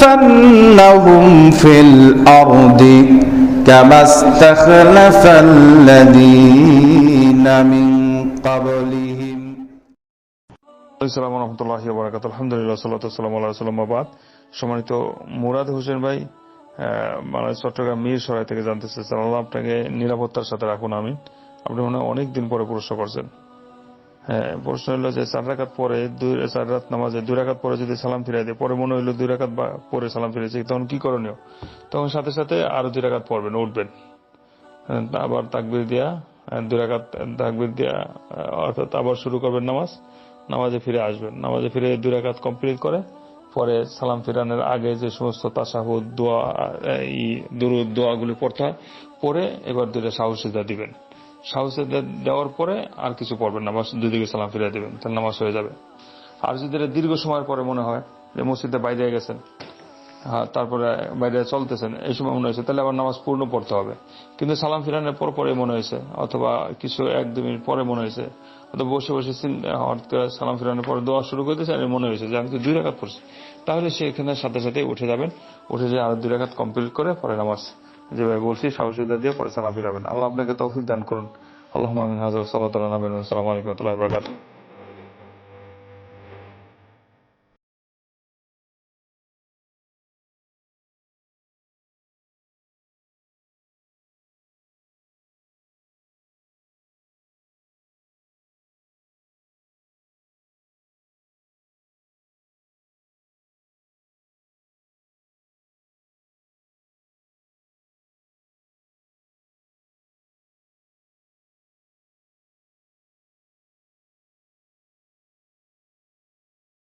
ليستخلفنهم في الأرض كما استخلف الذين من قبلهم আসসালামু রহমতুল্লাহি বরাকাত আলহামদুলিল্লাহ সাল্লাতু সাল্লাম আল্লাহ সাল্লাম আবাদ সম্মানিত মুরাদ হোসেন ভাই আহ, বাংলাদেশ চট্টগ্রাম মীর সরাই থেকে জানতে চাচ্ছেন আল্লাহ আপনাকে নিরাপত্তার সাথে রাখুন আমিন আপনি মনে হয় অনেক দিন পরে প্রশ্ন করছেন হ্যাঁ প্রশ্ন হলো যে চার রাকাত পরে দুই চার রাত নামাজে দুই রাকাত পরে যদি সালাম ফিরাই দেয় পরে মনে হইল দুই রাকাত বা- পরে সালাম ফিরেছে তখন কি করণীয়? তখন সাথে সাথে আরও দুই রাকাত পড়বেন উঠবেন। হ্যাঁ, আবার তাকবির দিয়া আহ, দুই রাকাত তাকবির দিয়া অর্থাৎ আবার শুরু করবেন নামাজ। নামাজে ফিরে আসবেন। নামাজে ফিরে দুই রাকাত কমপ্লিট করে পরে সালাম ফিরানোর আগে যে সমস্ত তাসাহুদ দোয়া দুরুদ দোয়াগুলি পড়তে হয় পরে এবার দুইটা সাহসিদা দিবেন। সাহসিদা দেওয়ার পরে আর কিছু পড়বেন নামাজ দুদিকে সালাম ফিরিয়ে দেবেন, তাহলে নামাজ হয়ে যাবে। আর যদি এটা দীর্ঘ সময়ের পরে মনে হয় যে মসজিদে বাইরে গেছেন হ্যাঁ তারপরে বাইরে চলতেছেন, এই সময় মনে হয়েছে, তাহলে আবার নামাজ পূর্ণ পড়তে হবে। কিন্তু সালাম ফিরানোর পর পরে মনে হয়েছে, অথবা কিছু এক দু মিনিট পরে মনে হয়েছে, অথবা বসে বসে সালাম ফিরানোর পরে দোয়া শুরু করতেছে আর মনে হয়েছে যে আমি তো দুই রাকাত পড়ছি। তাহলে সেখানে সাথে সাথে উঠে যাবেন, উঠে যে আরও দুই রাকাত কমপ্লিট করে পরে নামাজ যেভাবে বলছি সাহসিকতা দিয়ে পরে সালাম ফিরাবেন। আল্লাহ আপনাকে তৌফিক দান করুন। আল্লাহ হাজার সাল্লাহ আলাইকুম রহমতুল্লাহ বরকাত